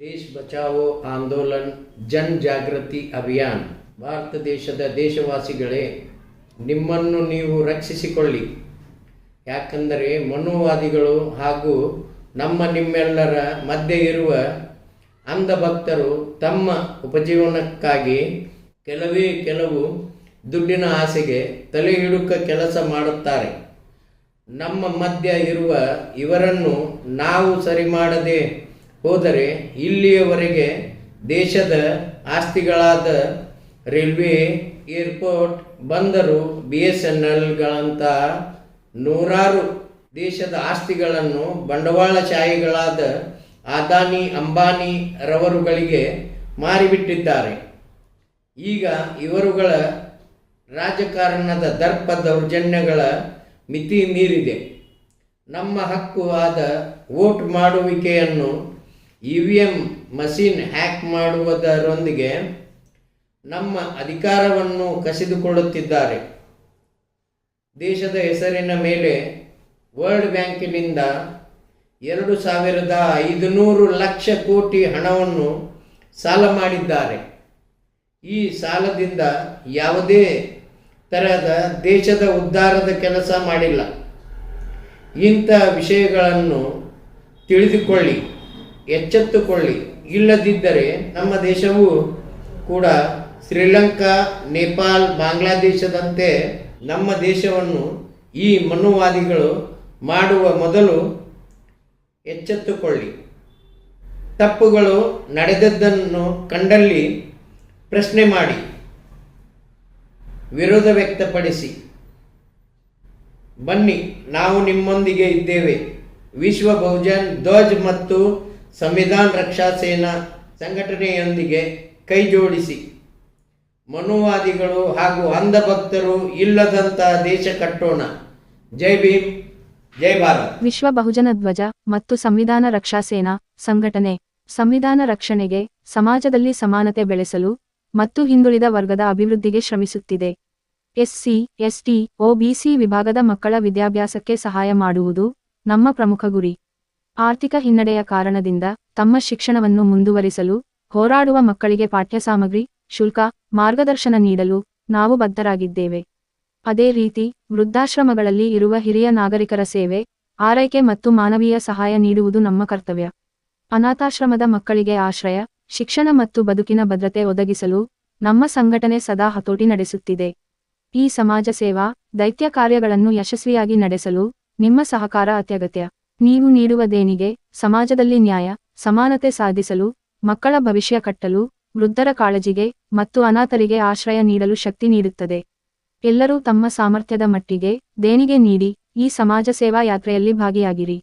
ದೇಶ್ ಬಚಾವೋ ಆಂದೋಲನ್, ಜನ್ ಜಾಗೃತಿ ಅಭಿಯಾನ್. ಭಾರತ ದೇಶದ ದೇಶವಾಸಿಗಳೇ, ನಿಮ್ಮನ್ನು ನೀವು ರಕ್ಷಿಸಿಕೊಳ್ಳಿ. ಯಾಕಂದರೆ ಮನುವಾದಿಗಳು ಹಾಗೂ ನಮ್ಮ ನಿಮ್ಮೆಲ್ಲರ ಮಧ್ಯೆ ಇರುವ ಅಂಧಭಕ್ತರು ತಮ್ಮ ಉಪಜೀವನಕ್ಕಾಗಿ ಕೆಲವೇ ಕೆಲವು ದುಡ್ಡಿನ ಆಸೆಗೆ ತಲೆ ಹಿಡುಕ ಕೆಲಸ ಮಾಡುತ್ತಾರೆ. ನಮ್ಮ ಮಧ್ಯ ಇರುವ ಇವರನ್ನು ನಾವು ಸರಿ ಮಾಡದೆ ಹೋದರೆ ಇಲ್ಲಿಯವರೆಗೆ ದೇಶದ ಆಸ್ತಿಗಳಾದ ರೈಲ್ವೆ, ಏರ್ಪೋರ್ಟ್, ಬಂದರು, ಬಿ ಎಸ್ ಎನ್ ನೂರಾರು ದೇಶದ ಆಸ್ತಿಗಳನ್ನು ಬಂಡವಾಳಶಾಹಿಗಳಾದ ಅದಾನಿ, ಅಂಬಾನಿ ರವರುಗಳಿಗೆ ಮಾರಿಬಿಟ್ಟಿದ್ದಾರೆ. ಈಗ ಇವರುಗಳ ರಾಜಕಾರಣದ ದರ್ಪ ದೌರ್ಜನ್ಯಗಳ ಮಿತಿ ಮೀರಿದೆ. ನಮ್ಮ ಹಕ್ಕು ಆದ vote ಮಾಡುವಿಕೆಯನ್ನು E V M machine hack ಮಾಡುವುದರೊಂದಿಗೆ ನಮ್ಮ ಅಧಿಕಾರವನ್ನು ಕಸಿದುಕೊಳ್ಳುತ್ತಿದ್ದಾರೆ. ದೇಶದ ಹೆಸರಿನ ಮೇಲೆ ವರ್ಲ್ಡ್ ಬ್ಯಾಂಕಿನಿಂದ ಎರಡು ಸಾವಿರದ ಐದುನೂರು ಲಕ್ಷ ಕೋಟಿ ಹಣವನ್ನು ಸಾಲ ಮಾಡಿದ್ದಾರೆ. ಈ ಸಾಲದಿಂದ ಯಾವುದೇ ತರಹದ ದೇಶದ ಉದ್ಧಾರದ ಕೆಲಸ ಮಾಡಿಲ್ಲ. ಇಂಥ ವಿಷಯಗಳನ್ನು ತಿಳಿದುಕೊಳ್ಳಿ. ಎಚ್ಚೆತ್ತುಕೊಳ್ಳಿ. ಇಲ್ಲದಿದ್ದರೆ ನಮ್ಮ ದೇಶವು ಕೂಡ ಶ್ರೀಲಂಕಾ ನೇಪಾಲ್ ಬಾಂಗ್ಲಾದೇಶದಂತೆ ನಮ್ಮ ದೇಶವನ್ನು ಈ ಮನುವಾದಿಗಳು ಮಾಡುವ ಮೊದಲು ಎಚ್ಚೆತ್ತುಕೊಳ್ಳಿ. ತಪ್ಪುಗಳು ನಡೆದದ್ದನ್ನು ಕಂಡಲ್ಲಿ ಪ್ರಶ್ನೆ ಮಾಡಿ. ವಿರೋಧ ವ್ಯಕ್ತಪಡಿಸಿ. ಬನ್ನಿ, ನಾವು ನಿಮ್ಮೊಂದಿಗೆ ಇದ್ದೇವೆ. ವಿಶ್ವ ಬಹುಜನ್ ಧ್ವಜ್ ಮತ್ತು ಸಂವಿಧಾನ್ ರಕ್ಷಾ ಸೇನಾ ಸಂಘಟನೆಯೊಂದಿಗೆ ಕೈಜೋಡಿಸಿ ಮನುವಾದಿಗಳು ಹಾಗೂ ಅಂಧಭಕ್ತರು ಇಲ್ಲದಂತ ದೇಶ ಕಟ್ಟೋಣ. ಜೈ ಭೀಮ್, ಜೈ ಭಾರತ್. ವಿಶ್ವ ಬಹುಜನ ಧ್ವಜ ಮತ್ತು ಸಂವಿಧಾನ ರಕ್ಷಾ ಸೇನಾ ಸಂಘಟನೆ, ಸಂವಿಧಾನ ರಕ್ಷಣೆಗೆ ಸಮಾಜದಲ್ಲಿ ಸಮಾನತೆ ಬೆಳೆಸಲು ಮತ್ತು ಹಿಂದುಳಿದ ವರ್ಗದ ಅಭಿವೃದ್ಧಿಗೆ ಶ್ರಮಿಸುತ್ತಿದೆ. ಎಸ್ಸಿ, ಎಸ್ಟಿ ಒಬಿಸಿ ವಿಭಾಗದ ಮಕ್ಕಳ ವಿದ್ಯಾಭ್ಯಾಸಕ್ಕೆ ಸಹಾಯ ಮಾಡುವುದು ನಮ್ಮ ಪ್ರಮುಖ ಗುರಿ. ಆರ್ಥಿಕ ಹಿನ್ನಡೆಯ ಕಾರಣದಿಂದ ತಮ್ಮ ಶಿಕ್ಷಣವನ್ನು ಮುಂದುವರಿಸಲು ಹೋರಾಡುವ ಮಕ್ಕಳಿಗೆ ಪಾಠ್ಯಸಾಮಗ್ರಿ, ಶುಲ್ಕ, ಮಾರ್ಗದರ್ಶನ ನೀಡಲು ನಾವು ಬದ್ಧರಾಗಿದ್ದೇವೆ. ಅದೇ ರೀತಿ ವೃದ್ಧಾಶ್ರಮಗಳಲ್ಲಿ ಇರುವ ಹಿರಿಯ ನಾಗರಿಕರ ಸೇವೆ, ಆರೈಕೆ ಮತ್ತು ಮಾನವೀಯ ಸಹಾಯ ನೀಡುವುದು ನಮ್ಮ ಕರ್ತವ್ಯ. ಅನಾಥಾಶ್ರಮದ ಮಕ್ಕಳಿಗೆ ಆಶ್ರಯ, ಶಿಕ್ಷಣ ಮತ್ತು ಬದುಕಿನ ಭದ್ರತೆ ಒದಗಿಸಲು ನಮ್ಮ ಸಂಘಟನೆ ಸದಾ ಹತೋಟಿ ನಡೆಸುತ್ತಿದೆ. ಈ ಸಮಾಜ ಸೇವಾ, ದೈತ್ಯ ಕಾರ್ಯಗಳನ್ನು ಯಶಸ್ವಿಯಾಗಿ ನಡೆಸಲು ನಿಮ್ಮ ಸಹಕಾರ ಅತ್ಯಗತ್ಯ. ನೀವು ನೀಡುವ ದೇಣಿಗೆ ಸಮಾಜದಲ್ಲಿ ನ್ಯಾಯ, ಸಮಾನತೆ ಸಾಧಿಸಲು, ಮಕ್ಕಳ ಭವಿಷ್ಯ ಕಟ್ಟಲು, ವೃದ್ಧರ ಕಾಳಜಿಗೆ ಮತ್ತು ಅನಾಥರಿಗೆ ಆಶ್ರಯ ನೀಡಲು ಶಕ್ತಿ ನೀಡುತ್ತದೆ. ಎಲ್ಲರೂ ತಮ್ಮ ಸಾಮರ್ಥ್ಯದ ಮಟ್ಟಿಗೆ ದೇಣಿಗೆ ನೀಡಿ, ಈ ಸಮಾಜ ಸೇವಾ ಯಾತ್ರೆಯಲ್ಲಿ ಭಾಗಿಯಾಗಿರಿ.